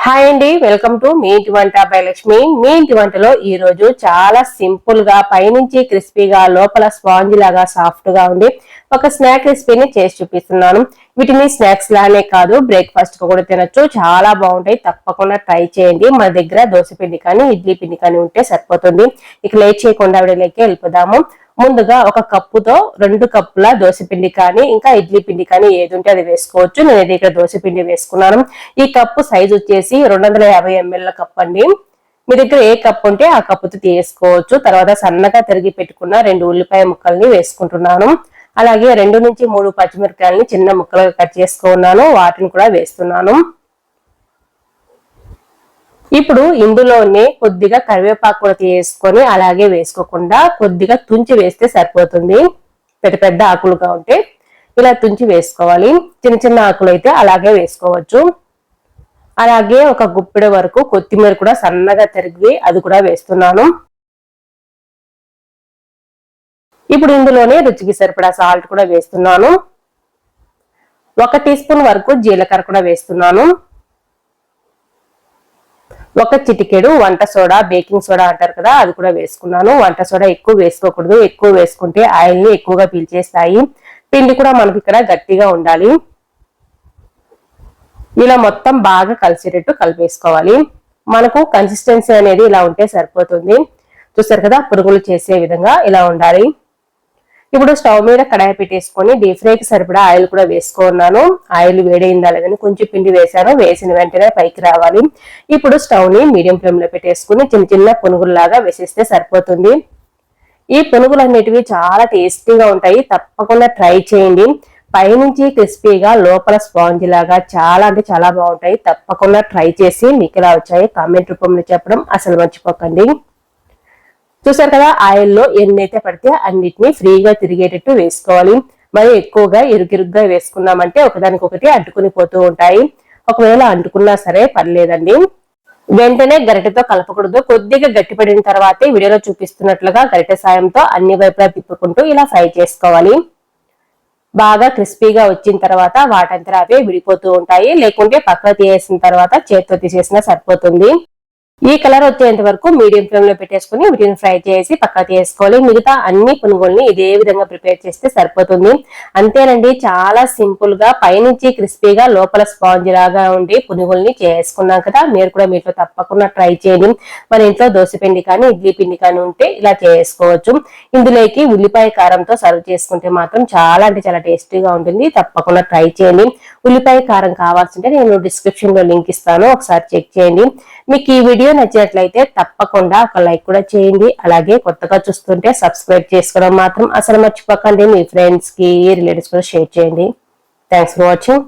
Hi అండి welcome to me ఇంటి వంట భయలక్ష్మి లక్ష్మి మీ ఇంటి వంటలో ఈ రోజు చాలా సింపుల్గా పైనుంచి క్రిస్పీగా లోపల స్పాంజ్ లాగా సాఫ్ట్గా ఉంది ఒక స్నాక్ రెసిపీని చేసి చూపిస్తున్నాను. వీటిని స్నాక్స్ లానే కాదు బ్రేక్ఫాస్ట్కు కూడా తినచ్చు. చాలా బాగుంటాయి. తప్పకుండా ట్రై చేయండి. మన దగ్గర దోశ పిండి కానీ ఇడ్లీ పిండి కానీ ఉంటే సరిపోతుంది. ఇక లేట్ చేయకుండా విడలేకే వెళ్ళిపోదాము. ముందుగా ఒక కప్పుతో రెండు కప్పుల దోశ పిండి కానీ ఇంకా ఇడ్లీ పిండి కానీ ఏది ఉంటే అది వేసుకోవచ్చు. నేను ఇక్కడ దోశ పిండి వేసుకున్నాను. ఈ కప్పు సైజ్ వచ్చేసి రెండు వందల యాభై ఎంఎల్ కప్ అండి. మీ దగ్గర ఏ కప్పు ఉంటే ఆ కప్పుతో తీసుకోవచ్చు. తర్వాత సన్నగా తిరిగి పెట్టుకున్న రెండు ఉల్లిపాయ ముక్కల్ని వేసుకుంటున్నాను. అలాగే రెండు నుంచి మూడు పచ్చిమిరపకాయలని చిన్న ముక్కలుగా కట్ చేసుకున్నాను. వాటిని కూడా వేస్తున్నాను. ఇప్పుడు ఇందులోనే కొద్దిగా కరివేపాకు కూడా తీసుకొని అలాగే వేసుకోకుండా కొద్దిగా తుంచి వేస్తే సరిపోతుంది. పెద్ద పెద్ద ఆకులుగా ఉంటే ఇలా తుంచి వేసుకోవాలి. చిన్న చిన్న ఆకులు అయితే అలాగే వేసుకోవచ్చు. అలాగే ఒక గుప్పిడ వరకు కొత్తిమీర కూడా సన్నగా తరిగి అది కూడా వేస్తున్నాను. ఇప్పుడు ఇందులోనే రుచికి సరిపడా సాల్ట్ కూడా వేస్తున్నాను. ఒక టీ స్పూన్ వరకు జీలకర్ర కూడా వేస్తున్నాను. ఒక చిటికెడు వంట సోడా బేకింగ్ సోడా అంటారు కదా అది కూడా వేసుకున్నాను. వంట సోడా ఎక్కువ వేసుకోకూడదు. ఎక్కువ వేసుకుంటే ఆయిల్ని ఎక్కువగా పీల్చేస్తాయి. పిండి కూడా మనకి ఇక్కడ గట్టిగా ఉండాలి. ఇలా మొత్తం బాగా కలిసేటట్టు కలిపేసుకోవాలి. మనకు కన్సిస్టెన్సీ అనేది ఇలా ఉంటే సరిపోతుంది. చూస్తారు కదా పురుగులు చేసే విధంగా ఇలా ఉండాలి. ఇప్పుడు స్టవ్ మీద కడాయి పెట్టేసుకొని డీప్ ఫ్రైకి సరిపడా ఆయిల్ కూడా వేసుకున్నాను. ఆయిల్ వేడైందా లేదని కొంచెం పిండి వేసాను వేసిన వెంటనే పైకి రావాలి. ఇప్పుడు స్టవ్ని మీడియం ఫ్లేమ్లో పెట్టేసుకుని చిన్న చిన్న పునుగుల్లాగా వేసేస్తే సరిపోతుంది. ఈ పునుగులన్నిటివి చాలా టేస్టీగా ఉంటాయి. తప్పకుండా ట్రై చేయండి. పైనుంచి క్రిస్పీగా లోపల స్పాంజ్ లాగా చాలా అంటే చాలా బాగుంటాయి. తప్పకుండా ట్రై చేసి మీకు ఎలా వచ్చాయి కామెంట్ రూపంలో చెప్పడం అసలు మర్చిపోకండి. చూసారు కదా ఆయిల్లో ఎన్నైతే పడితే అన్నిటినీ ఫ్రీగా తిరిగేటట్టు వేసుకోవాలి. మరి ఎక్కువగా ఇరుగిరుగ్గా వేసుకున్నామంటే ఒకదానికొకటి అడ్డుకుని పోతూ ఉంటాయి. ఒకవేళ అంటుకున్నా సరే పర్లేదండి. వెంటనే గరిటెతో కలపకూడదు. కొద్దిగా గట్టిపడిన తర్వాతే వీడియోలో చూపిస్తున్నట్లుగా గరిటె సాయంతో అన్ని వైపులా తిప్పుకుంటూ ఇలా ఫ్రై చేసుకోవాలి. బాగా క్రిస్పీగా వచ్చిన తర్వాత వాటంతా అవే విడిపోతూ ఉంటాయి. లేకుంటే పక్క తీసేసిన తర్వాత చేతితో తీసేసినా సరిపోతుంది. ఈ కలర్ వచ్చేంత వరకు మీడియం ఫ్లేమ్లో పెట్టేసుకుని వీటిని ఫ్రై చేసి పక్క తీసుకోవాలి. మిగతా అన్ని పునుగుల్ని ఇదే విధంగా ప్రిపేర్ చేస్తే సరిపోతుంది. అంతేనండి చాలా సింపుల్గా పైనుంచి క్రిస్పీగా లోపల స్పాంజ్ లాగా ఉండి పునుగుల్ని చేసుకున్నాం కదా మీరు కూడా మీతో తప్పకుండా ట్రై చేయండి. మన ఇంట్లో దోశ పిండి కానీ ఇడ్లీ పిండి కానీ ఉంటే ఇలా చేసుకోవచ్చు. ఇందులోకి ఉల్లిపాయ కారంతో సర్వ్ చేసుకుంటే మాత్రం చాలా అంటే చాలా టేస్టీగా ఉంటుంది. తప్పకుండా ట్రై చేయండి. ఉల్లిపాయ కారం కావాల్సింటే నేను డిస్క్రిప్షన్లో లింక్ ఇస్తాను. ఒకసారి చెక్ చేయండి. మీకు ఈ వీడియో నచ్చినట్లయితే తప్పకుండా ఒక లైక్ కూడా చేయండి. అలాగే కొత్తగా చూస్తుంటే సబ్స్క్రైబ్ చేసుకోవడం మాత్రం అసలు మర్చిపోకండి. మీ ఫ్రెండ్స్కి రిలేటివ్స్ కూడా షేర్ చేయండి. Thanks for watching.